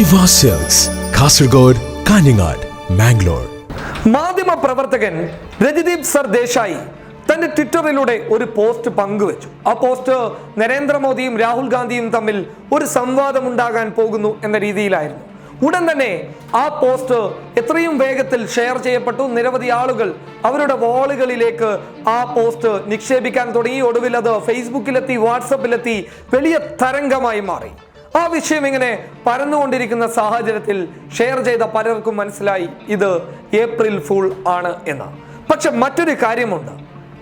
കാസർഗോഡ് കാഞ്ഞങ്ങാട് മാംഗ്ലൂർ മാധ്യമ പ്രവർത്തകൻ രജദീപ് സർ ദേശായി തന്റെ ട്വിറ്ററിലൂടെ ഒരു പോസ്റ്റ് പങ്കുവച്ചു. ആ പോസ്റ്റ് നരേന്ദ്രമോദിയും രാഹുൽ ഗാന്ധിയും തമ്മിൽ ഒരു സംവാദം ഉണ്ടാകാൻ പോകുന്നു എന്ന രീതിയിലായിരുന്നു. ഉടൻ തന്നെ ആ പോസ്റ്റ് എത്രയും വേഗത്തിൽ ഷെയർ ചെയ്യപ്പെട്ടു. നിരവധി ആളുകൾ അവരുടെ വാളുകളിലേക്ക് ആ പോസ്റ്റ് നിക്ഷേപിക്കാൻ തുടങ്ങി. ഒടുവിൽ അത് ഫേസ്ബുക്കിലെത്തി വാട്സപ്പിലെത്തി വലിയ തരംഗമായി മാറി. ആ വിഷയം ഇങ്ങനെ പരന്നുകൊണ്ടിരിക്കുന്ന സാഹചര്യത്തിൽ ഷെയർ ചെയ്ത പലർക്കും മനസ്സിലായി ഇത് ഏപ്രിൽ ഫുൾ ആണ് എന്ന്. പക്ഷെ മറ്റൊരു കാര്യമുണ്ട്.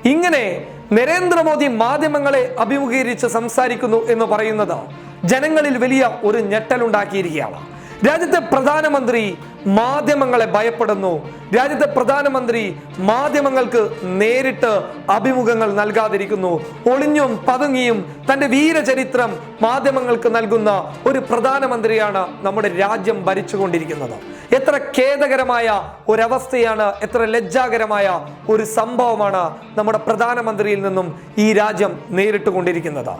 ഇങ്ങനെ നരേന്ദ്രമോദി മാധ്യമങ്ങളെ അഭിമുഖീകരിച്ച് സംസാരിക്കുന്നു എന്ന് പറയുന്നത് ജനങ്ങളിൽ വലിയ ഒരു ഞെട്ടലുണ്ടാക്കിയിരിക്കുകയാണ്. രാജ്യത്തെ പ്രധാനമന്ത്രി മാധ്യമങ്ങളെ ഭയപ്പെടുന്നു. രാജ്യത്തെ പ്രധാനമന്ത്രി മാധ്യമങ്ങൾക്ക് നേരിട്ട് അഭിമുഖങ്ങൾ നൽകാതിരിക്കുന്നു. ഒളിഞ്ഞും പതുങ്ങിയും തന്റെ വീരചരിത്രം മാധ്യമങ്ങൾക്ക് നൽകുന്ന ഒരു പ്രധാനമന്ത്രിയാണ് നമ്മുടെ രാജ്യം ഭരിച്ചുകൊണ്ടിരിക്കുന്നത്. എത്ര ഖേദകരമായ ഒരവസ്ഥയാണ് എത്ര ലജ്ജാകരമായ ഒരു സംഭവമാണ് നമ്മുടെ പ്രധാനമന്ത്രിയിൽ നിന്നും ഈ രാജ്യം നേരിട്ട് കൊണ്ടിരിക്കുന്നത്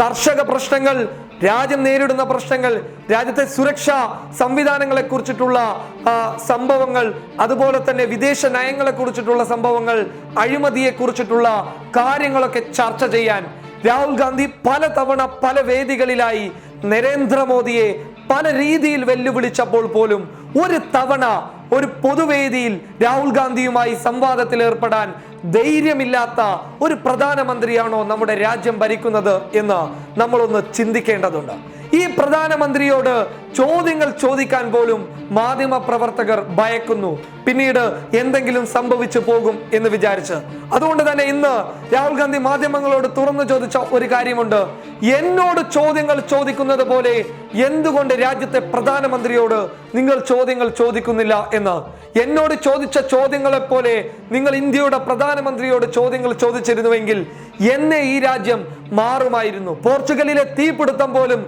കർഷക പ്രശ്നങ്ങൾ രാജ്യം നേരിടുന്ന പ്രശ്നങ്ങൾ രാജ്യത്തെ സുരക്ഷാ സംവിധാനങ്ങളെ കുറിച്ചിട്ടുള്ള സംഭവങ്ങൾ അതുപോലെ തന്നെ വിദേശ നയങ്ങളെ കുറിച്ചിട്ടുള്ള സംഭവങ്ങൾ അഴിമതിയെ കുറിച്ചിട്ടുള്ള കാര്യങ്ങളൊക്കെ ചർച്ച ചെയ്യാൻ രാഹുൽ ഗാന്ധി പലതവണ പല വേദികളിലായി നരേന്ദ്രമോദിയെ പല രീതിയിൽ വെല്ലുവിളിച്ചപ്പോൾ പോലും ഒരു തവണ ഒരു പൊതുവേദിയിൽ രാഹുൽ ഗാന്ധിയുമായി സംവാദത്തിൽ ഏർപ്പെടാൻ ധൈര്യമില്ലാത്ത ഒരു പ്രധാനമന്ത്രിയാണോ നമ്മുടെ രാജ്യം ഭരിക്കുന്നത് എന്ന് നമ്മളൊന്ന് ചിന്തിക്കേണ്ടതുണ്ട്. ഈ പ്രധാനമന്ത്രിയോട് ചോദ്യങ്ങൾ ചോദിക്കാൻ പോലും മാധ്യമ പ്രവർത്തകർ ഭയക്കുന്നു. പിന്നീട് എന്തെങ്കിലും സംഭവിച്ചു പോകും എന്ന് വിചാരിച്ച്. അതുകൊണ്ട് തന്നെ ഇന്ന് രാഹുൽ ഗാന്ധി മാധ്യമങ്ങളോട് തുറന്നു ചോദിച്ച ഒരു കാര്യമുണ്ട്. എന്നോട് ചോദ്യങ്ങൾ ചോദിക്കുന്നത് പോലെ എന്തുകൊണ്ട് രാജ്യത്തെ പ്രധാനമന്ത്രിയോട് നിങ്ങൾ ചോദ്യങ്ങൾ ചോദിക്കുന്നില്ല എന്ന്? എന്നോട് ചോദിച്ച ചോദ്യങ്ങളെ പോലെ നിങ്ങൾ ഇന്ത്യയുടെ പ്രധാനമന്ത്രിയോട് ചോദ്യങ്ങൾ ചോദിച്ചിരുന്നുവെങ്കിൽ എന്നെ ഈ രാജ്യം മാറുമായിരുന്നു. പോർച്ചുഗലിലെ തീപിടുത്തം പോലും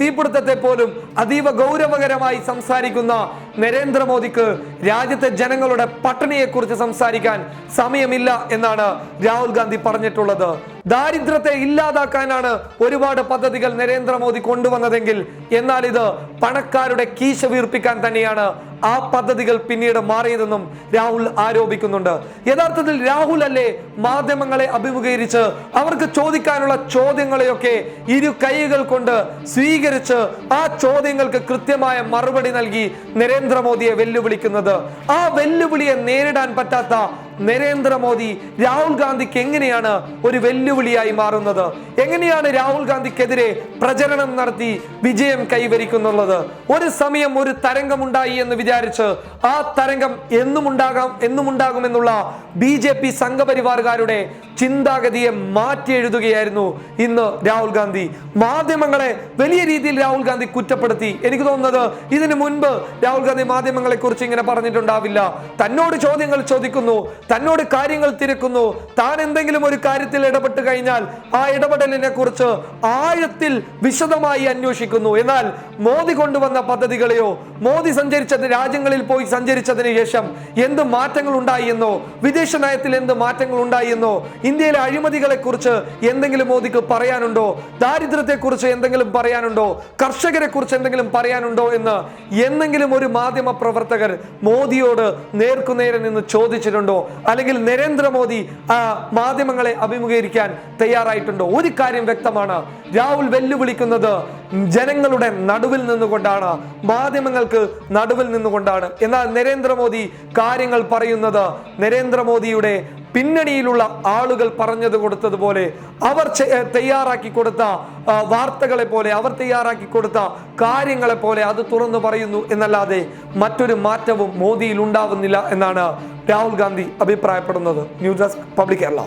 തീപിടുത്തത്തെ പോലും അതീവ ഗൗരവകരമായി സംസാരിക്കുന്ന നരേന്ദ്രമോദിക്ക് രാജ്യത്തെ ജനങ്ങളുടെ പട്ടിണിയെക്കുറിച്ച് സംസാരിക്കാൻ സമയമില്ല എന്നാണ് രാഹുൽ ഗാന്ധി പറഞ്ഞിട്ടുള്ളത്. ദാരിദ്ര്യത്തെ ഇല്ലാതാക്കാനാണ് ഒരുപാട് പദ്ധതികൾ നരേന്ദ്രമോദി കൊണ്ടുവന്നതെങ്കിൽ എന്നാൽ ഇത് പണക്കാരുടെ കീശ വീർപ്പിക്കാൻ തന്നെയാണ് ആ പദ്ധതികൾ പിന്നീട് മാറിയതെന്നും രാഹുൽ ആരോപിക്കുന്നുണ്ട്. യഥാർത്ഥത്തിൽ രാഹുൽ അല്ലേ മാധ്യമങ്ങളെ അഭിമുഖീകരിച്ച് അവർക്ക് ചോദിക്കാനുള്ള ചോദ്യങ്ങളെയൊക്കെ ഇരു കൈകൾ കൊണ്ട് സ്വീകരിച്ച് ആ ചോദ്യങ്ങൾക്ക് കൃത്യമായ മറുപടി നൽകി നരേന്ദ്രമോദിയെ വെല്ലുവിളിക്കുന്നത്. ആ വെല്ലുവിളിയെ നേരിടാൻ പറ്റാത്ത നരേന്ദ്രമോദി രാഹുൽ ഗാന്ധിക്ക് എങ്ങനെയാണ് ഒരു വെല്ലുവിളിയായി മാറുന്നത്? എങ്ങനെയാണ് രാഹുൽ ഗാന്ധിക്കെതിരെ പ്രചരണം നടത്തി വിജയം കൈവരിക്കുന്നുള്ളത്? ഒരു സമയം ഒരു തരംഗം ഉണ്ടായി എന്ന് വിചാരിച്ച് ആ തരംഗം എന്നും ഉണ്ടാകാം എന്നും ഉണ്ടാകുമെന്നുള്ള ബി ജെ പി സംഘപരിവാറുകാരുടെ ചിന്താഗതിയെ മാറ്റി എഴുതുകയായിരുന്നു ഇന്ന് രാഹുൽ ഗാന്ധി. മാധ്യമങ്ങളെ വലിയ രീതിയിൽ രാഹുൽ ഗാന്ധി കുറ്റപ്പെടുത്തി. എനിക്ക് തോന്നുന്നത് ഇതിനു മുൻപ് രാഹുൽ ഗാന്ധി മാധ്യമങ്ങളെ കുറിച്ച് ഇങ്ങനെ പറഞ്ഞിട്ടുണ്ടാവില്ല. തന്നോട് ചോദ്യങ്ങൾ ചോദിക്കുന്നു. തന്നോട് കാര്യങ്ങൾ തിരക്കുന്നു. താൻ എന്തെങ്കിലും ഒരു കാര്യത്തിൽ ഇടപെട്ട് കഴിഞ്ഞാൽ ആ ഇടപെടലിനെ കുറിച്ച് ആഴത്തിൽ വിശദമായി അന്വേഷിക്കുന്നു. എന്നാൽ മോദി കൊണ്ടുവന്ന പദ്ധതികളെയോ മോദി സഞ്ചരിച്ച രാജ്യങ്ങളിൽ പോയി സഞ്ചരിച്ചതിന് ശേഷം എന്ത് മാറ്റങ്ങൾ ഉണ്ടായി എന്നോ വിദേശ നയത്തിൽ എന്ത് മാറ്റങ്ങൾ ഉണ്ടായി എന്നോ ഇന്ത്യയിലെ അഴിമതികളെ കുറിച്ച് എന്തെങ്കിലും മോദിക്ക് പറയാനുണ്ടോ ദാരിദ്ര്യത്തെ കുറിച്ച് എന്തെങ്കിലും പറയാനുണ്ടോ കർഷകരെ കുറിച്ച് എന്തെങ്കിലും പറയാനുണ്ടോ എന്ന് എന്തെങ്കിലും ഒരു മാധ്യമ പ്രവർത്തകർ മോദിയോട് നേർക്കുനേരെ നിന്ന് ചോദിച്ചിട്ടുണ്ടോ? അല്ലെങ്കിൽ നരേന്ദ്രമോദി മാധ്യമങ്ങളെ അഭിമുഖീകരിക്കാൻ തയ്യാറായിട്ടുണ്ടോ? ഒരു കാര്യം വ്യക്തമാണ്. രാഹുൽ വെല്ലുവിളിക്കുന്നത് ജനങ്ങളുടെ നടുവിൽ നിന്നുകൊണ്ടാണ് മാധ്യമങ്ങൾക്ക് നടുവിൽ നിന്നുകൊണ്ടാണ്. എന്നാൽ നരേന്ദ്രമോദി കാര്യങ്ങൾ പറയുന്നത് നരേന്ദ്രമോദിയുടെ പിന്നണിയിലുള്ള ആളുകൾ പറഞ്ഞത് കൊടുത്തതുപോലെ അവർ തയ്യാറാക്കി കൊടുത്ത വാർത്തകളെ പോലെ അവർ തയ്യാറാക്കി കൊടുത്ത കാര്യങ്ങളെ പോലെ അത് തുറന്നു പറയുന്നു എന്നല്ലാതെ മറ്റൊരു മാറ്റവും മോദിയിൽ ഉണ്ടാവുന്നില്ല എന്നാണ് രാഹുൽ ഗാന്ധി അഭിപ്രായപ്പെടുന്നത് ന്യൂസ് ഡെസ്ക് പബ്ലിക് കേരള.